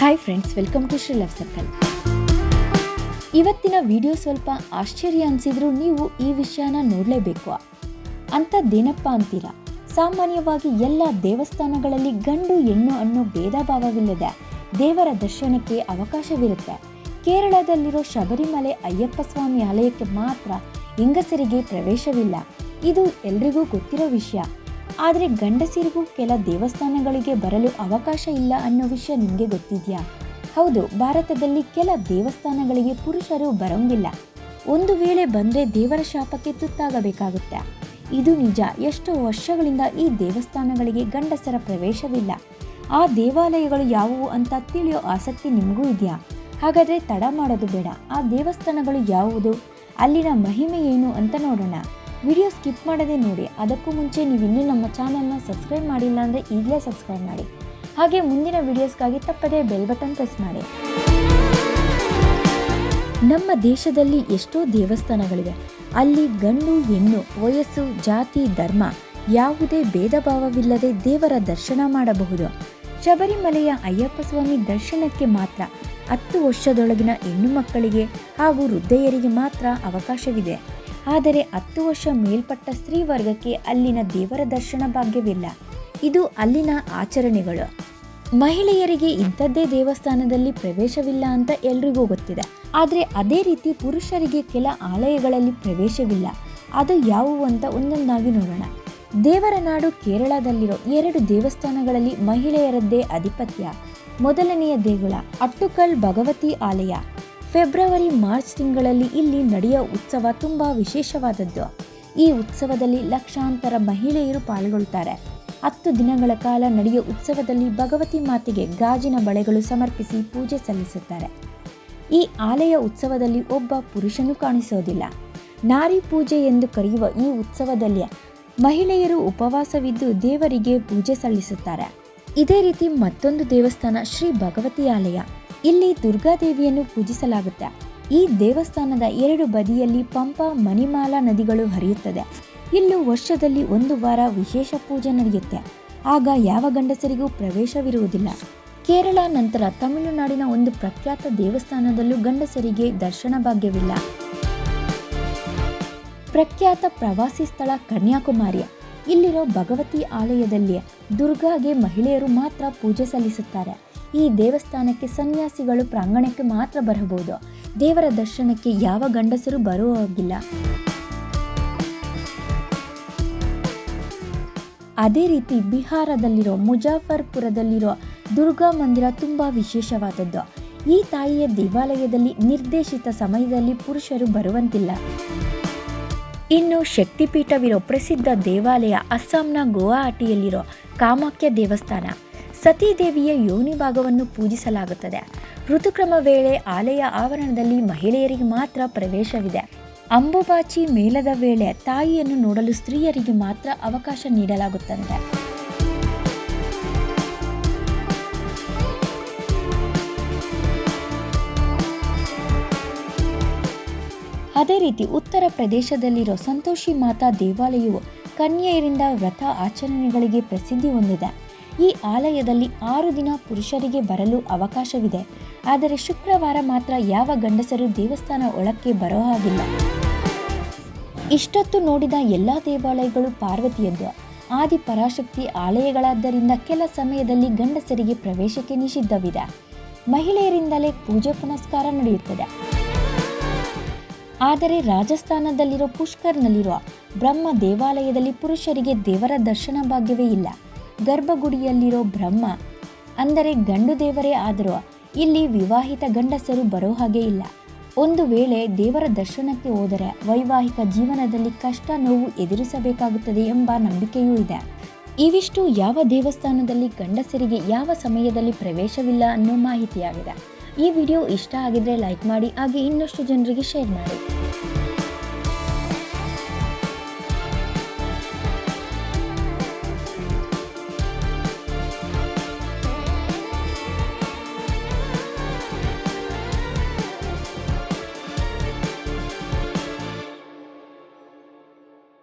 Hi friends welcome to Shri love circle ಇವತ್ತಿನ video ಸ್ವಲ್ಪ ಆಶ್ಚರ್ಯ ಅನಿಸಿದ್ರು ನೀವು ಈ ವಿಷಯನ ನೋಡಲೇಬೇಕು. ಅಂಥದ್ದೇನಪ್ಪ ಅಂತೀರಾ? ಸಾಮಾನ್ಯವಾಗಿ ಎಲ್ಲ ದೇವಸ್ಥಾನಗಳಲ್ಲಿ ಗಂಡು ಹೆಣ್ಣು ಅನ್ನೋ ಭೇದ ಭಾವವಿಲ್ಲದೆ ದೇವರ ದರ್ಶನಕ್ಕೆ ಅವಕಾಶವಿರುತ್ತೆ. ಕೇರಳದಲ್ಲಿರೋ ಶಬರಿಮಲೆ ಅಯ್ಯಪ್ಪ ಸ್ವಾಮಿ ಆಲಯಕ್ಕೆ ಮಾತ್ರ ಹೆಂಗಸರಿಗೆ ಪ್ರವೇಶವಿಲ್ಲ. ಇದು ಎಲ್ರಿಗೂ ಗೊತ್ತಿರೋ ವಿಷಯ. ಆದರೆ ಗಂಡಸರಿಗೂ ಕೆಲ ದೇವಸ್ಥಾನಗಳಿಗೆ ಬರಲು ಅವಕಾಶ ಇಲ್ಲ ಅನ್ನೋ ವಿಷಯ ನಿಮಗೆ ಗೊತ್ತಿದೆಯಾ? ಹೌದು, ಭಾರತದಲ್ಲಿ ಕೆಲ ದೇವಸ್ಥಾನಗಳಿಗೆ ಪುರುಷರು ಬರೋಂಗಿಲ್ಲ. ಒಂದು ವೇಳೆ ಬಂದರೆ ದೇವರ ಶಾಪಕ್ಕೆ ತುತ್ತಾಗಬೇಕಾಗುತ್ತೆ. ಇದು ನಿಜ, ಎಷ್ಟು ವರ್ಷಗಳಿಂದ ಈ ದೇವಸ್ಥಾನಗಳಿಗೆ ಗಂಡಸರ ಪ್ರವೇಶವಿಲ್ಲ. ಆ ದೇವಾಲಯಗಳು ಯಾವುವು ಅಂತ ತಿಳಿಯೋ ಆಸಕ್ತಿ ನಿಮಗೂ ಇದೆಯಾ? ಹಾಗಾದರೆ ತಡ ಮಾಡೋದು ಬೇಡ. ಆ ದೇವಸ್ಥಾನಗಳು ಯಾವುದು ಅಲ್ಲಿನ ಮಹಿಮೆ ಏನು ಅಂತ ನೋಡೋಣ. ವಿಡಿಯೋ ಸ್ಕಿಪ್ ಮಾಡದೆ ನೋಡಿ. ಅದಕ್ಕೂ ಮುಂಚೆ ನೀವು ಇನ್ನೂ ನಮ್ಮ ಚಾನಲ್ನ ಸಬ್ಸ್ಕ್ರೈಬ್ ಮಾಡಿಲ್ಲ ಅಂದರೆ ಈಗಲೇ ಸಬ್ಸ್ಕ್ರೈಬ್ ಮಾಡಿ. ಹಾಗೆ ಮುಂದಿನ ವಿಡಿಯೋಸ್ಗಾಗಿ ತಪ್ಪದೇ ಬೆಲ್ ಬಟನ್ ಪ್ರೆಸ್ ಮಾಡಿ. ನಮ್ಮ ದೇಶದಲ್ಲಿ ಎಷ್ಟೋ ದೇವಸ್ಥಾನಗಳಿವೆ. ಅಲ್ಲಿ ಗಂಡು, ಹೆಣ್ಣು, ವಯಸ್ಸು, ಜಾತಿ, ಧರ್ಮ ಯಾವುದೇ ಭೇದ ಭಾವವಿಲ್ಲದೆ ದೇವರ ದರ್ಶನ ಮಾಡಬಹುದು. ಶಬರಿಮಲೆಯ ಅಯ್ಯಪ್ಪ ಸ್ವಾಮಿ ದರ್ಶನಕ್ಕೆ ಮಾತ್ರ ಹತ್ತು ವರ್ಷದೊಳಗಿನ ಹೆಣ್ಣು ಮಕ್ಕಳಿಗೆ ಹಾಗೂ ವೃದ್ಧೆಯರಿಗೆ ಮಾತ್ರ ಅವಕಾಶವಿದೆ. ಆದರೆ ಹತ್ತು ವರ್ಷ ಮೇಲ್ಪಟ್ಟ ಸ್ತ್ರೀ ವರ್ಗಕ್ಕೆ ಅಲ್ಲಿನ ದೇವರ ದರ್ಶನ ಭಾಗ್ಯವಿಲ್ಲ. ಇದು ಅಲ್ಲಿನ ಆಚರಣೆಗಳು. ಮಹಿಳೆಯರಿಗೆ ಇಂಥದ್ದೇ ದೇವಸ್ಥಾನದಲ್ಲಿ ಪ್ರವೇಶವಿಲ್ಲ ಅಂತ ಎಲ್ರಿಗೂ ಗೊತ್ತಿದೆ. ಆದರೆ ಅದೇ ರೀತಿ ಪುರುಷರಿಗೆ ಕೆಲ ಆಲಯಗಳಲ್ಲಿ ಪ್ರವೇಶವಿಲ್ಲ. ಅದು ಯಾವುವು ಅಂತ ಒಂದೊಂದಾಗಿ ನೋಡೋಣ. ದೇವರ ನಾಡು ಕೇರಳದಲ್ಲಿರೋ ಎರಡು ದೇವಸ್ಥಾನಗಳಲ್ಲಿ ಮಹಿಳೆಯರದ್ದೇ ಅಧಿಪತ್ಯ. ಮೊದಲನೆಯ ದೇಗುಲ ಅಟ್ಟುಕಲ್ ಭಗವತಿ ಆಲಯ. ಫೆಬ್ರವರಿ, ಮಾರ್ಚ್ ತಿಂಗಳಲ್ಲಿ ಇಲ್ಲಿ ನಡೆಯೋ ಉತ್ಸವ ತುಂಬ ವಿಶೇಷವಾದದ್ದು. ಈ ಉತ್ಸವದಲ್ಲಿ ಲಕ್ಷಾಂತರ ಮಹಿಳೆಯರು ಪಾಲ್ಗೊಳ್ತಾರೆ ಹತ್ತು ದಿನಗಳ ಕಾಲ ನಡೆಯುವ ಉತ್ಸವದಲ್ಲಿ ಭಗವತಿ ಮಾತೆಗೆ ಗಾಜಿನ ಬಳೆಗಳು ಸಮರ್ಪಿಸಿ ಪೂಜೆ ಸಲ್ಲಿಸುತ್ತಾರೆ. ಈ ಆಲಯ ಉತ್ಸವದಲ್ಲಿ ಒಬ್ಬ ಪುರುಷನು ಕಾಣಿಸೋದಿಲ್ಲ ನಾರಿ ಪೂಜೆ ಎಂದು ಕರೆಯುವ ಈ ಉತ್ಸವದಲ್ಲಿ ಮಹಿಳೆಯರು ಉಪವಾಸವಿದ್ದು ದೇವರಿಗೆ ಪೂಜೆ ಸಲ್ಲಿಸುತ್ತಾರೆ. ಇದೇ ರೀತಿ ಮತ್ತೊಂದು ದೇವಸ್ಥಾನ ಶ್ರೀ ಭಗವತಿ ಆಲಯ. ಇಲ್ಲಿ ದುರ್ಗಾದೇವಿಯನ್ನು ಪೂಜಿಸಲಾಗುತ್ತೆ. ಈ ದೇವಸ್ಥಾನದ ಎರಡು ಬದಿಯಲ್ಲಿ ಪಂಪ, ಮಣಿಮಾಲಾ ನದಿಗಳು ಹರಿಯುತ್ತದೆ. ಇಲ್ಲೂ ವರ್ಷದಲ್ಲಿ ಒಂದು ವಾರ ವಿಶೇಷ ಪೂಜೆ ನಡೆಯುತ್ತೆ. ಆಗ ಯಾವ ಗಂಡಸರಿಗೂ ಪ್ರವೇಶವಿರುವುದಿಲ್ಲ. ಕೇರಳ ನಂತರ ತಮಿಳುನಾಡಿನ ಒಂದು ಪ್ರಖ್ಯಾತ ದೇವಸ್ಥಾನದಲ್ಲೂ ಗಂಡಸರಿಗೆ ದರ್ಶನ ಭಾಗ್ಯವಿಲ್ಲ. ಪ್ರಖ್ಯಾತ ಪ್ರವಾಸಿ ಸ್ಥಳ ಕನ್ಯಾಕುಮಾರಿ. ಇಲ್ಲಿರೋ ಭಗವತಿ ಆಲಯದಲ್ಲಿ ದುರ್ಗಾಗೆ ಮಹಿಳೆಯರು ಮಾತ್ರ ಪೂಜೆ ಸಲ್ಲಿಸುತ್ತಾರೆ. ಈ ದೇವಸ್ಥಾನಕ್ಕೆ ಸನ್ಯಾಸಿಗಳು ಪ್ರಾಂಗಣಕ್ಕೆ ಮಾತ್ರ ಬರಬಹುದು. ದೇವರ ದರ್ಶನಕ್ಕೆ ಯಾವ ಗಂಡಸರು ಬರುವಾಗಿಲ್ಲ. ಅದೇ ರೀತಿ ಬಿಹಾರದಲ್ಲಿರೋ ಮುಜಾಫರ್ಪುರದಲ್ಲಿರೋ ದುರ್ಗಾ ಮಂದಿರ ತುಂಬ ವಿಶೇಷವಾದದ್ದು. ಈ ತಾಯಿಯ ದೇವಾಲಯದಲ್ಲಿ ನಿರ್ದೇಶಿತ ಸಮಯದಲ್ಲಿ ಪುರುಷರು ಬರುವಂತಿಲ್ಲ. ಇನ್ನು ಶಕ್ತಿಪೀಠವಿರೋ ಪ್ರಸಿದ್ಧ ದೇವಾಲಯ ಅಸ್ಸಾಂನ ಗುವಾಹಟಿಯಲ್ಲಿರೋ ಕಾಮಾಖ್ಯ ದೇವಸ್ಥಾನ. ಸತೀದೇವಿಯ ಯೋನಿ ಭಾಗವನ್ನು ಪೂಜಿಸಲಾಗುತ್ತದೆ. ಋತುಕ್ರಮ ವೇಳೆ ಆಲಯ ಆವರಣದಲ್ಲಿ ಮಹಿಳೆಯರಿಗೆ ಮಾತ್ರ ಪ್ರವೇಶವಿದೆ. ಅಂಬುಬಾಚಿ ಮೇಲದ ವೇಳೆ ತಾಯಿಯನ್ನು ನೋಡಲು ಸ್ತ್ರೀಯರಿಗೆ ಮಾತ್ರ ಅವಕಾಶ ನೀಡಲಾಗುತ್ತದೆ ಅದೇ ರೀತಿ ಉತ್ತರ ಪ್ರದೇಶದಲ್ಲಿರೋ ಸಂತೋಷಿ ಮಾತಾ ದೇವಾಲಯವು ಕನ್ಯೆಯರಿಂದ ವ್ರತ ಆಚರಣೆಗಳಿಗೆ ಪ್ರಸಿದ್ಧಿ ಹೊಂದಿದೆ. ಈ ಆಲಯದಲ್ಲಿ ಆರು ದಿನ ಪುರುಷರಿಗೆ ಬರಲು ಅವಕಾಶವಿದೆ. ಆದರೆ ಶುಕ್ರವಾರ ಮಾತ್ರ ಯಾವ ಗಂಡಸರು ದೇವಸ್ಥಾನ ಒಳಕ್ಕೆ ಬರೋ ಹಾಗಿಲ್ಲ. ಇಷ್ಟೊತ್ತು ನೋಡಿದ ಎಲ್ಲ ದೇವಾಲಯಗಳು ಪಾರ್ವತಿಯದ್ದು. ಆದಿ ಪರಾಶಕ್ತಿ ಆಲಯಗಳಾದ್ದರಿಂದ ಕೆಲ ಸಮಯದಲ್ಲಿ ಗಂಡಸರಿಗೆ ಪ್ರವೇಶಕ್ಕೆ ನಿಷಿದ್ಧವಿದೆ. ಮಹಿಳೆಯರಿಂದಲೇ ಪೂಜೆ ಪುನಸ್ಕಾರ ನಡೆಯುತ್ತದೆ. ಆದರೆ ರಾಜಸ್ಥಾನದಲ್ಲಿರೋ ಪುಷ್ಕರ್ನಲ್ಲಿರುವ ಬ್ರಹ್ಮ ದೇವಾಲಯದಲ್ಲಿ ಪುರುಷರಿಗೆ ದೇವರ ದರ್ಶನ ಭಾಗ್ಯವೇ ಇಲ್ಲ. ಗರ್ಭಗುಡಿಯಲ್ಲಿರೋ ಬ್ರಹ್ಮ, ಅಂದರೆ ಗಂಡು ದೇವರೇ ಆದರೂ ಇಲ್ಲಿ ವಿವಾಹಿತ ಗಂಡಸರು ಬರೋ ಹಾಗೆ ಇಲ್ಲ. ಒಂದು ವೇಳೆ ದೇವರ ದರ್ಶನಕ್ಕೆ ಹೋದರೆ ವೈವಾಹಿಕ ಜೀವನದಲ್ಲಿ ಕಷ್ಟ ನೋವು ಎದುರಿಸಬೇಕಾಗುತ್ತದೆ ಎಂಬ ನಂಬಿಕೆಯೂ ಇದೆ. ಇವಿಷ್ಟು ಯಾವ ದೇವಸ್ಥಾನದಲ್ಲಿ ಗಂಡಸರಿಗೆ ಯಾವ ಸಮಯದಲ್ಲಿ ಪ್ರವೇಶವಿಲ್ಲ ಅನ್ನೋ ಮಾಹಿತಿಯಾಗಿದೆ. ಈ ವಿಡಿಯೋ ಇಷ್ಟ ಆಗಿದ್ರೆ ಲೈಕ್ ಮಾಡಿ ಹಾಗೆ ಇನ್ನಷ್ಟು ಜನರಿಗೆ ಶೇರ್ ಮಾಡಿ.